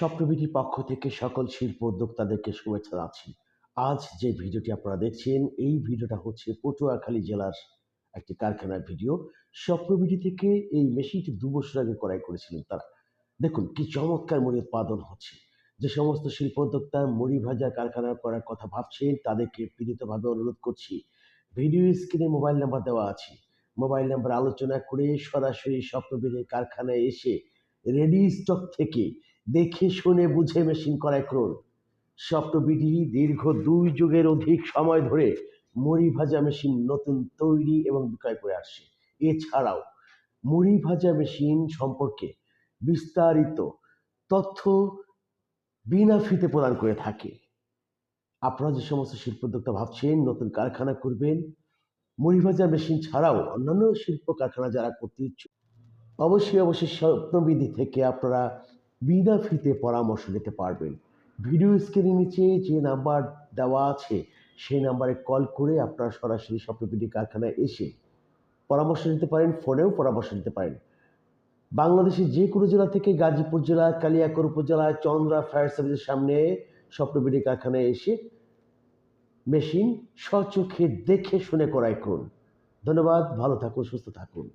স্বপ্নবিধির পক্ষ থেকে সকল শিল্প উদ্যোক্তাদেরকে শুভেচ্ছা জানাচ্ছি। আজ যে ভিডিওটি আপনারা দেখছেন, এই ভিডিওটা হচ্ছে পটুয়াখালী জেলার একটি কারখানার ভিডিও। স্বপ্নবিধি থেকে এই মেশিনটি দু বছর আগে ক্রয় করেছিলেন তারা। দেখুন, কি চমৎকার মুড়ি উৎপাদন হচ্ছে। যে সমস্ত শিল্প উদ্যোক্তা মুড়ি ভাজা কারখানা করার কথা ভাবছেন, তাদেরকে বিনীতভাবে অনুরোধ করছি, ভিডিও স্ক্রিনে মোবাইল নাম্বার দেওয়া আছে। মোবাইল নাম্বার আলোচনা করে সরাসরি স্বপ্নবিধির কারখানায় এসে রেডি স্টক থেকে দেখে শুনে বুঝে মেশিন ক্রয় করুন। স্বপ্নবিধি দীর্ঘ দুই যুগের অধিক সময় ধরে মুড়ি ভাজা মেশিন নতুন তৈরি এবং বিক্রয় করে আসছে। এছাড়াও মুড়ি ভাজা মেশিন সম্পর্কে বিস্তারিত তথ্য বিনা ফিতে প্রদান করে থাকে। আপনারা যে সমস্ত শিল্পোদ্যোক্তা ভাবছেন, নতুন কারখানা করবেন মুড়ি ভাজা মেশিন ছাড়াও অন্যান্য শিল্প কারখানা যারা করতে ইচ্ছুক, অবশ্যই অবশ্যই স্বপ্নবিধি থেকে আপনারা বিনা ফিতে পরামর্শ নিতে পারবেন। ভিডিও স্ক্রিনের নিচে যে নাম্বার দেওয়া আছে, সেই নাম্বারে কল করে আপনারা সরাসরি স্বপ্নবিধি কারখানায় এসে পরামর্শ নিতে পারেন, ফোনেও পরামর্শ নিতে পারেন। বাংলাদেশের যে কোনো জেলা থেকে গাজীপুর জেলা, কালিয়াকর উপজেলা চন্দ্রা ফায়ার সার্ভিসের সামনে স্বপ্নবিধি কারখানায় এসে মেশিন স্বচোখে দেখে শুনে ক্রয় করুন। ধন্যবাদ, ভালো থাকুন, সুস্থ থাকুন।